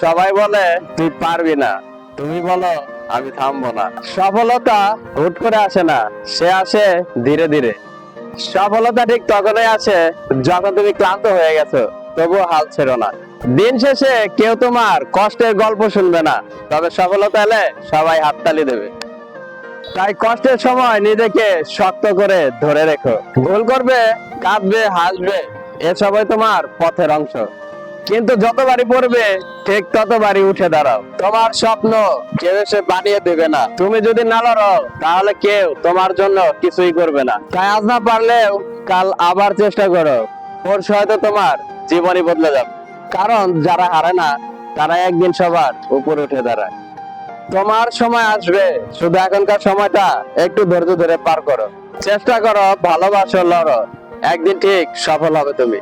সবাই বলে তুই পারবি না। তুমি বলো আমি থামবো না। সফলতা হুট করে আসে না সে আসে ধীরে ধীরে। সফলতা ঠিক তখনই আসে যখন তুমি ক্লান্ত হয়ে গেছো তবুও হাল ছেড়ো না। দিন শেষে কেউ তোমার কষ্টের গল্প শুনবে না তবে সফলতা এলে সবাই হাততালি দেবে। তাই কষ্টের সময় নিজেকে শক্ত করে ধরে রেখো। ভুল করবে কাঁদবে হাসবে এ সবাই তোমার পথের অংশ। কিন্তু যতবারই পড়বে, ঠিক ততবারই উঠে দাঁড়াও। তোমার স্বপ্ন কেউ এসে বানিয়ে দেবে না। তুমি যদি না লড়ো তাহলে কেউ তোমার জন্য কিছুই করবে না। তাই আজ না পারলেও কাল আবার চেষ্টা করো। পরশু হয়তো তোমার জীবনই বদলে যাবে। কারণ যারা হারে না তারা একদিন সবার উপরে উঠে দাঁড়ায়। তোমার সময় আসবে। শুধু এখনকার সময়টা একটু ধৈর্য ধরে পার করো। চেষ্টা করো, ভালোবাসো, লড়ো। একদিন ঠিক সফল হবে তুমি।